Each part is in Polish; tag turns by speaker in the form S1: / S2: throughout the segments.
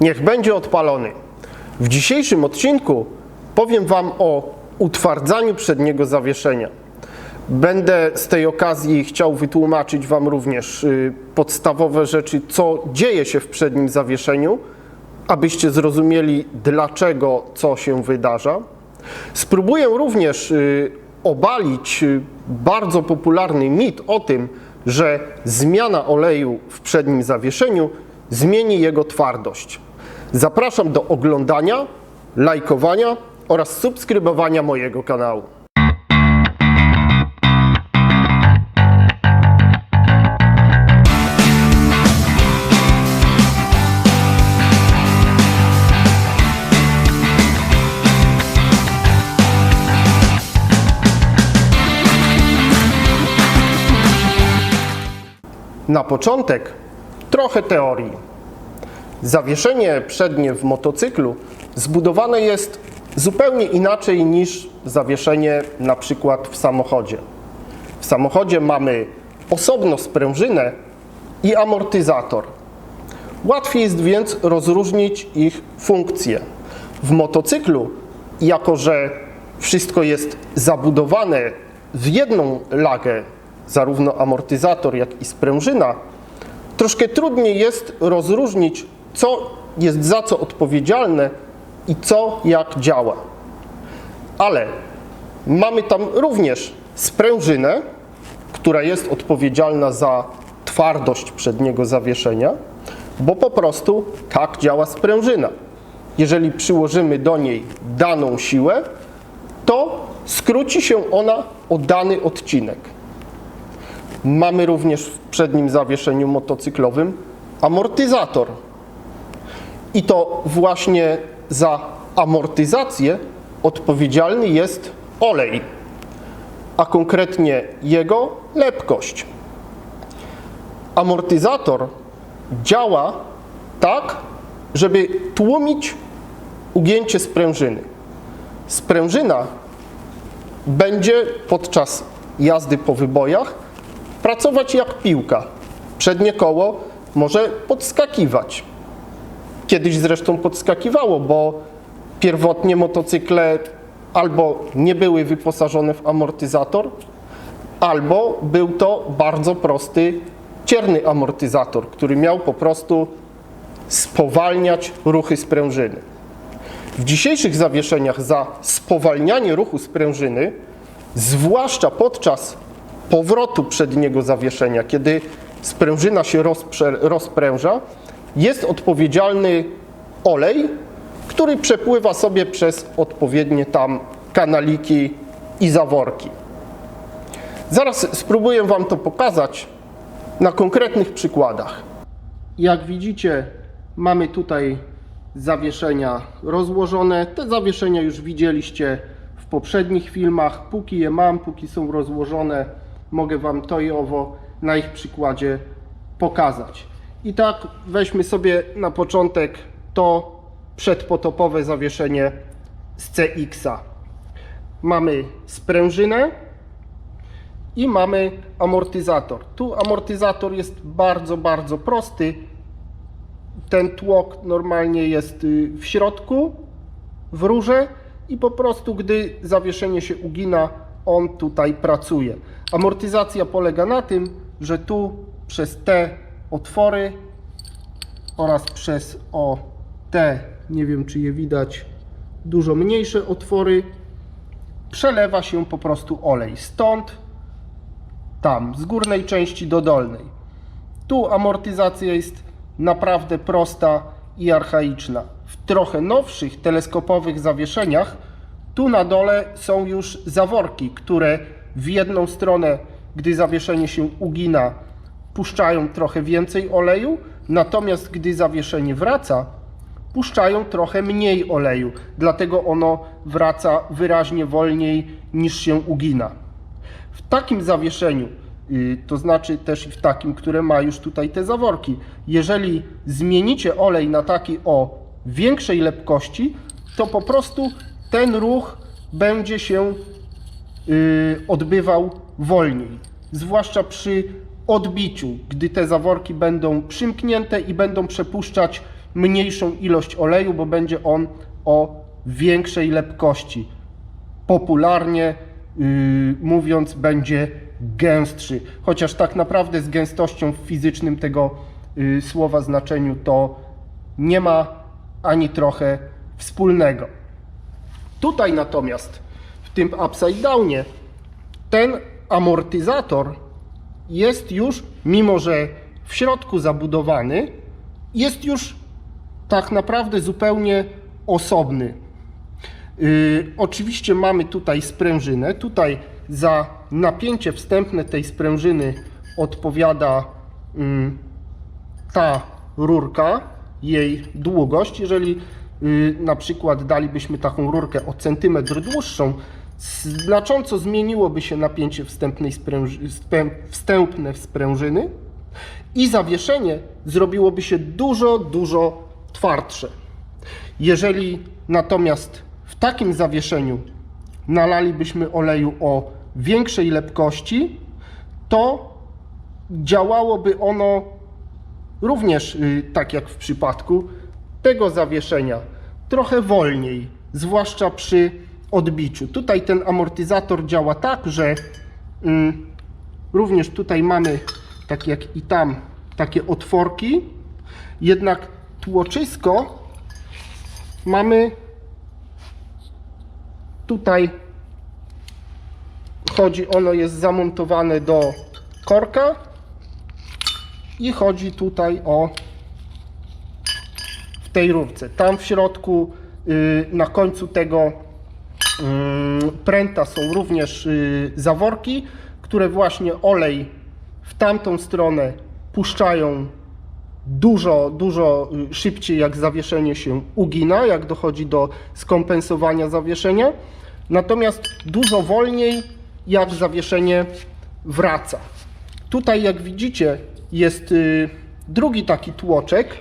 S1: Niech będzie odpalony. W dzisiejszym odcinku powiem Wam o utwardzaniu przedniego zawieszenia. Będę z tej okazji chciał wytłumaczyć Wam również y, podstawowe rzeczy, co dzieje się w przednim zawieszeniu, abyście zrozumieli, dlaczego co się wydarza. Spróbuję również y, obalić y, bardzo popularny mit o tym, że zmiana oleju w przednim zawieszeniu zmieni jego twardość. Zapraszam do oglądania, lajkowania oraz subskrybowania mojego kanału. Na początek trochę teorii. Zawieszenie przednie w motocyklu zbudowane jest zupełnie inaczej niż zawieszenie na przykład w samochodzie. W samochodzie mamy osobno sprężynę i amortyzator. Łatwiej jest więc rozróżnić ich funkcje. W motocyklu, jako że wszystko jest zabudowane w jedną lagę, zarówno amortyzator, jak i sprężyna, troszkę trudniej jest rozróżnić, co jest za co odpowiedzialne i co jak działa. Ale mamy tam również sprężynę, która jest odpowiedzialna za twardość przedniego zawieszenia, bo po prostu tak działa sprężyna. Jeżeli przyłożymy do niej daną siłę, to skróci się ona o dany odcinek. Mamy również w przednim zawieszeniu motocyklowym amortyzator. I to właśnie za amortyzację odpowiedzialny jest olej, a konkretnie jego lepkość. Amortyzator działa tak, żeby tłumić ugięcie sprężyny. Sprężyna będzie podczas jazdy po wybojach pracować jak piłka. Przednie koło może podskakiwać. Kiedyś zresztą podskakiwało, bo pierwotnie motocykle albo nie były wyposażone w amortyzator, albo był to bardzo prosty cierny amortyzator, który miał po prostu spowalniać ruchy sprężyny. W dzisiejszych zawieszeniach za spowalnianie ruchu sprężyny, zwłaszcza podczas powrotu przedniego zawieszenia, kiedy sprężyna się rozpręża, jest odpowiedzialny olej, który przepływa sobie przez odpowiednie tam kanaliki i zaworki. Zaraz spróbuję Wam to pokazać na konkretnych przykładach. Jak widzicie, mamy tutaj zawieszenia rozłożone. Te zawieszenia już widzieliście w poprzednich filmach. Póki je mam, póki są rozłożone, mogę Wam to i owo na ich przykładzie pokazać. I tak weźmy sobie na początek to przedpotopowe zawieszenie z CX-a. Mamy sprężynę i mamy amortyzator. Tu amortyzator jest bardzo, bardzo prosty. Ten tłok normalnie jest y, w środku, w rurze i po prostu gdy zawieszenie się ugina, on tutaj pracuje. Amortyzacja polega na tym, że tu przez te otwory oraz przez o te, nie wiem czy je widać, dużo mniejsze otwory, przelewa się po prostu olej. Stąd tam, z górnej części do dolnej. Tu amortyzacja jest naprawdę prosta i archaiczna. W trochę nowszych teleskopowych zawieszeniach tu na dole są już zaworki, które w jedną stronę, gdy zawieszenie się ugina, puszczają trochę więcej oleju, natomiast gdy zawieszenie wraca, puszczają trochę mniej oleju, dlatego ono wraca wyraźnie wolniej niż się ugina. W takim zawieszeniu, y, to znaczy też w takim, które ma już tutaj te zaworki, jeżeli zmienicie olej na taki o większej lepkości, to po prostu ten ruch będzie się y, odbywał wolniej. Zwłaszcza przy odbiciu, gdy te zaworki będą przymknięte i będą przepuszczać mniejszą ilość oleju, bo będzie on o większej lepkości. Popularnie yy, mówiąc, będzie gęstszy. Chociaż tak naprawdę z gęstością w fizycznym tego yy, słowa znaczeniu to nie ma ani trochę wspólnego. Tutaj natomiast w tym upside downie ten amortyzator jest już, mimo że w środku zabudowany, jest już tak naprawdę zupełnie osobny. Yy, oczywiście mamy tutaj sprężynę. Tutaj za napięcie wstępne tej sprężyny odpowiada mm, ta rurka, jej długość. Jeżeli y, na przykład dalibyśmy taką rurkę o centymetr dłuższą, znacząco zmieniłoby się napięcie wstępnej spręży, wstęp- wstępne sprężyny i zawieszenie zrobiłoby się dużo, dużo twardsze. Jeżeli natomiast w takim zawieszeniu nalalibyśmy oleju o większej lepkości, to działałoby ono również y, tak jak w przypadku tego zawieszenia, trochę wolniej, zwłaszcza przy odbiciu. Tutaj ten amortyzator działa tak, że mm, również tutaj mamy, tak jak i tam, takie otworki, jednak tłoczysko mamy tutaj chodzi, ono jest zamontowane do korka i chodzi tutaj o w tej rurce. Tam w środku y, na końcu tego pręta są również y, zaworki, które właśnie olej w tamtą stronę puszczają dużo, dużo y, szybciej, jak zawieszenie się ugina, jak dochodzi do skompensowania zawieszenia, natomiast dużo wolniej, jak zawieszenie wraca. Tutaj, jak widzicie, jest y, drugi taki tłoczek,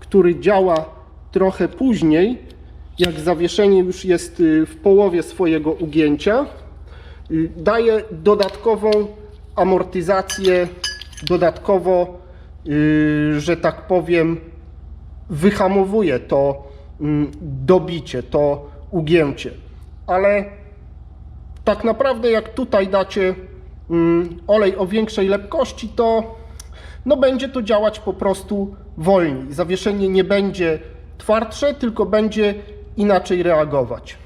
S1: który działa trochę później, jak zawieszenie już jest y, w połowie swojego ugięcia. Y, Daje dodatkową amortyzację, dodatkowo, y, że tak powiem, wyhamowuje to mm, dobicie, to ugięcie. Ale tak naprawdę jak tutaj dacie mm, olej o większej lepkości, to no będzie to działać po prostu wolniej. Zawieszenie nie będzie twardsze, tylko będzie inaczej reagować.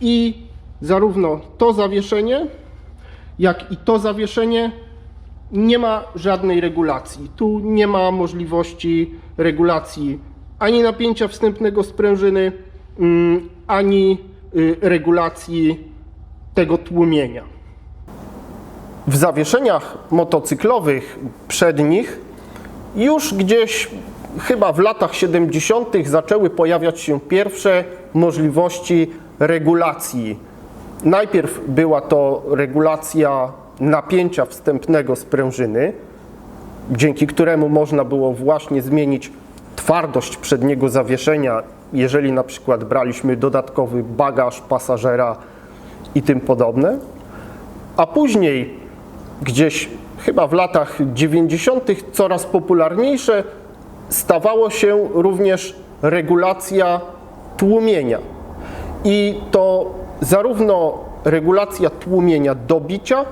S1: I zarówno to zawieszenie, jak i to zawieszenie nie ma żadnej regulacji. Tu nie ma możliwości regulacji ani napięcia wstępnego sprężyny, mm, ani y, regulacji tego tłumienia. W zawieszeniach motocyklowych przednich już gdzieś chyba w latach 70. zaczęły pojawiać się pierwsze możliwości regulacji. Najpierw była to regulacja napięcia wstępnego sprężyny, dzięki któremu można było właśnie zmienić twardość przedniego zawieszenia, jeżeli na przykład braliśmy dodatkowy bagaż pasażera i tym podobne. A później, gdzieś chyba w latach 90., coraz popularniejsze stawało się również regulacja tłumienia. I to zarówno regulacja tłumienia dobicia,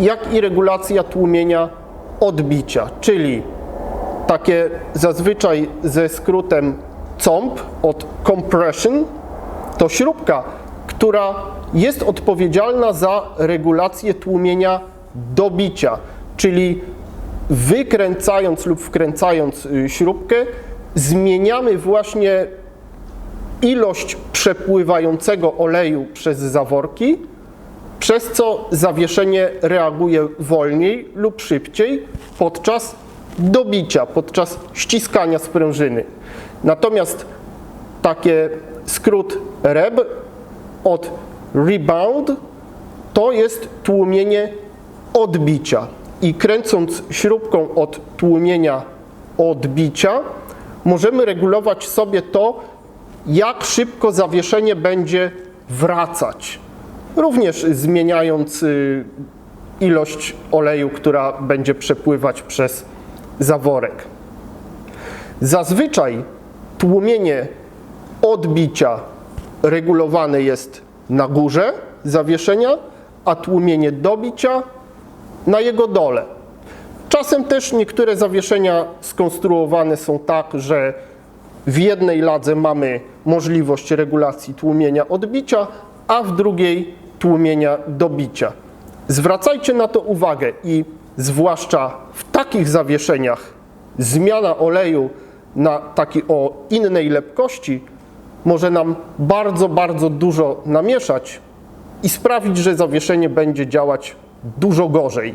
S1: jak i regulacja tłumienia odbicia, czyli takie zazwyczaj ze skrótem COMP od compression, to śrubka, która jest odpowiedzialna za regulację tłumienia dobicia, czyli wykręcając lub wkręcając y, śrubkę, zmieniamy właśnie ilość przepływającego oleju przez zaworki, przez co zawieszenie reaguje wolniej lub szybciej podczas dobicia, podczas ściskania sprężyny. Natomiast takie skrót REB od rebound to jest tłumienie odbicia. I kręcąc śrubką od tłumienia odbicia, możemy regulować sobie to, jak szybko zawieszenie będzie wracać. Również zmieniając y, ilość oleju, która będzie przepływać przez zaworek. Zazwyczaj tłumienie odbicia regulowane jest na górze zawieszenia, a tłumienie dobicia na jego dole. Czasem też niektóre zawieszenia skonstruowane są tak, że w jednej ladze mamy możliwość regulacji tłumienia odbicia, a w drugiej tłumienia dobicia. Zwracajcie na to uwagę i zwłaszcza w takich zawieszeniach zmiana oleju na taki o innej lepkości może nam bardzo, bardzo dużo namieszać i sprawić, że zawieszenie będzie działać dużo gorzej,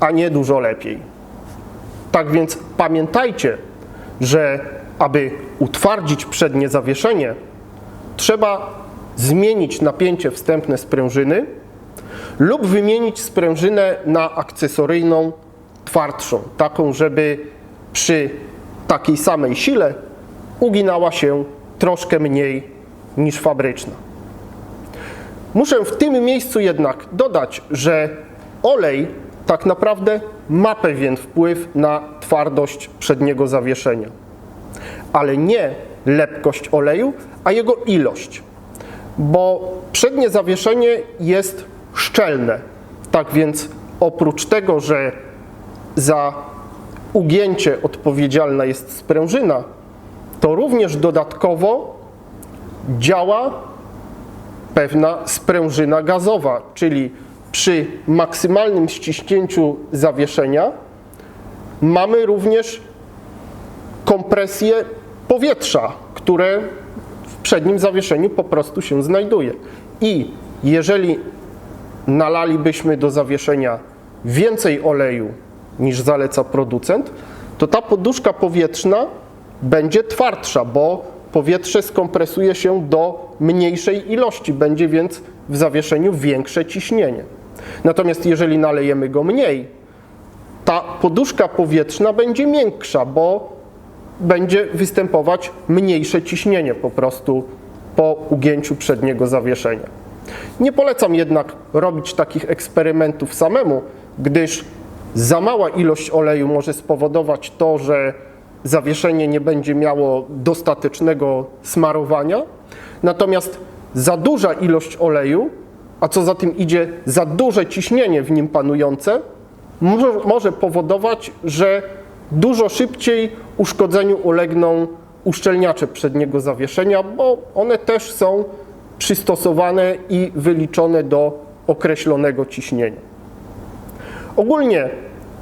S1: a nie dużo lepiej. Tak więc pamiętajcie, że aby utwardzić przednie zawieszenie, trzeba zmienić napięcie wstępne sprężyny lub wymienić sprężynę na akcesoryjną, twardszą, taką, żeby przy takiej samej sile uginała się troszkę mniej niż fabryczna. Muszę w tym miejscu jednak dodać, że olej tak naprawdę ma pewien wpływ na twardość przedniego zawieszenia, ale nie lepkość oleju, a jego ilość, bo przednie zawieszenie jest szczelne. Tak więc oprócz tego, że za ugięcie odpowiedzialna jest sprężyna, to również dodatkowo działa pewna sprężyna gazowa, czyli przy maksymalnym ściśnięciu zawieszenia mamy również kompresję powietrza, które w przednim zawieszeniu po prostu się znajduje. I jeżeli nalalibyśmy do zawieszenia więcej oleju niż zaleca producent, to ta poduszka powietrzna będzie twardsza, bo powietrze skompresuje się do mniejszej ilości, będzie więc w zawieszeniu większe ciśnienie. Natomiast jeżeli nalejemy go mniej, ta poduszka powietrzna będzie miększa, bo będzie występować mniejsze ciśnienie po prostu po ugięciu przedniego zawieszenia. Nie polecam jednak robić takich eksperymentów samemu, gdyż za mała ilość oleju może spowodować to, że zawieszenie nie będzie miało dostatecznego smarowania, natomiast za duża ilość oleju, a co za tym idzie, za duże ciśnienie w nim panujące, może, może powodować, że dużo szybciej uszkodzeniu ulegną uszczelniacze przedniego zawieszenia, bo one też są przystosowane i wyliczone do określonego ciśnienia. Ogólnie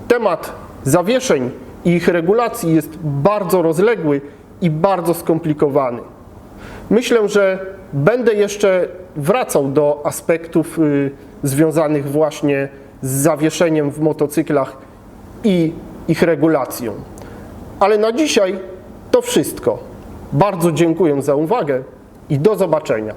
S1: temat zawieszeń i ich regulacji jest bardzo rozległy i bardzo skomplikowany. Myślę, że będę jeszcze wracał do aspektów y, związanych właśnie z zawieszeniem w motocyklach i ich regulacją. Ale na dzisiaj to wszystko. Bardzo dziękuję za uwagę i do zobaczenia.